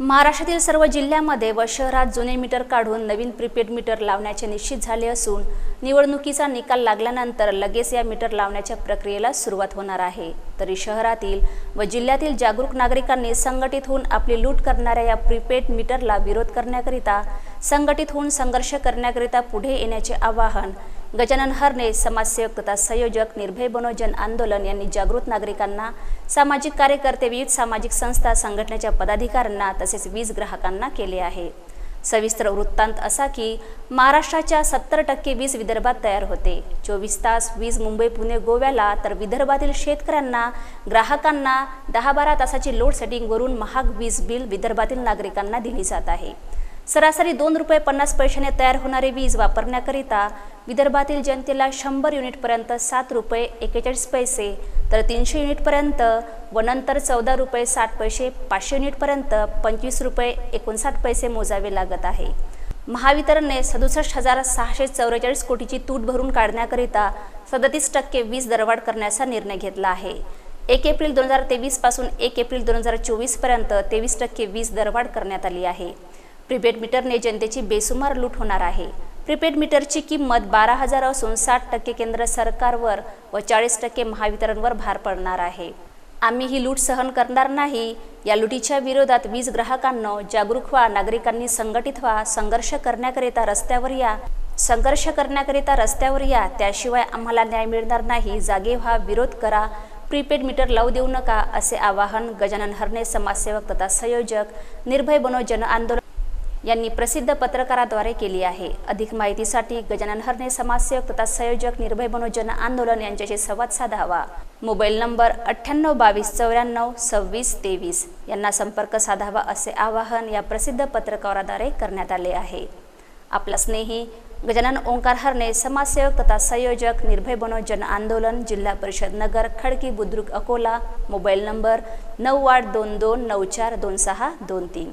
महाराष्ट्रातील सर्व जिल्ह्यामध्ये व शहरात जुने मीटर काढून नवीन प्रीपेड मीटर लावण्याचे निश्चित झाले असून निवडणुकीचा निकाल लागल्यानंतर लगेच या मीटर लावण्याच्या प्रक्रियेला सुरुवात होणार आहे. तरी शहरातील व जिल्ह्यातील जागरूक नागरिकांनी संघटित होऊन आपली लूट करणाऱ्या या प्रीपेड मीटरला विरोध करण्याकरिता संघटित होऊन संघर्ष करण्याकरिता पुढे येण्याचे आवाहन गजानन हरणे समाजसेवक तथा संयोजक निर्भय बनो जन आंदोलन यांनी जागृत नागरिकांना सामाजिक कार्यकर्ते विविध सामाजिक संस्था संघटनेच्या पदाधिकाऱ्यांना तसेच वीज ग्राहकांना केले आहे. सविस्तर वृत्तांत असा की महाराष्ट्राच्या सत्तर टक्के वीज विदर्भात तयार होते. चोवीस तास वीज मुंबई पुणे गोव्याला तर विदर्भातील शेतकऱ्यांना ग्राहकांना दहा बारा तासाची लोड सेटिंगवरून महाग वीज बिल विदर्भातील नागरिकांना दिली जात आहे. सरासरी दोन रुपये पन्नास पैशाने तयार होणारी वीज वापरण्याकरिता विदर्भातील जनतेला शंभर युनिटपर्यंत सात रुपये एकेचाळीस पैसे तर तीनशे युनिटपर्यंत व नंतर चौदा रुपये साठ पैसे पाचशे युनिटपर्यंत पंचवीस रुपये एकोणसाठ पैसे मोजावे लागत आहे. महावितरणने सदुसष्ट हजार सहाशे चौवेचाळीस कोटीची तूट भरून काढण्याकरिता सदतीस टक्के वीज दरवाढ करण्याचा निर्णय घेतला आहे. एक एप्रिल दोन हजार तेवीसपासून एक एप्रिल दोन हजार चोवीसपर्यंत तेवीस टक्के वीज दरवाढ करण्यात आली आहे. प्रीपेड मीटरने जनतेची बेसुमार लूट होणार आहे. प्रीपेड मीटरची किंमत बारा हजार असून साठ टक्के केंद्र सरकारवर व चाळीस टक्के महावितरणवर भार पडणार आहे. आम्ही ही लूट सहन करणार नाही. या लुटीच्या विरोधात वीज ग्राहकांना जागरूक व्हा नागरिकांनी संघटित व्हा संघर्ष करण्याकरिता रस्त्यावर या. संघर्ष करण्याकरिता रस्त्यावर या. त्याशिवाय आम्हाला न्याय मिळणार नाही. जागे व्हा विरोध करा. प्रीपेड मीटर लावू देऊ नका असे आवाहन गजानन हरणे समाजसेवक तथा संयोजक निर्भय बनो जन आंदोलन यांनी प्रसिद्ध पत्रकाराद्वारे केली आहे. अधिक माहितीसाठी गजानन हरणे समाजसेवक तथा संयोजक निर्भय बनो जन आंदोलन यांच्याशी संवाद साधावा. मोबाईल नंबर अठ्ठ्याण्णव बावीस चौऱ्याण्णव सव्वीस तेवीस यांना संपर्क साधावा असे आवाहन या प्रसिद्ध पत्रकाराद्वारे करण्यात आले आहे. आपला स्नेही गजानन ओंकार हरणे समाजसेवक तथा संयोजक निर्भय बनो जन आंदोलन जिल्हा परिषद नगर खडकी बुद्रुक अकोला मोबाईल नंबर नऊ आठ दोन दोन नऊ चार दोन सहा दोन तीन.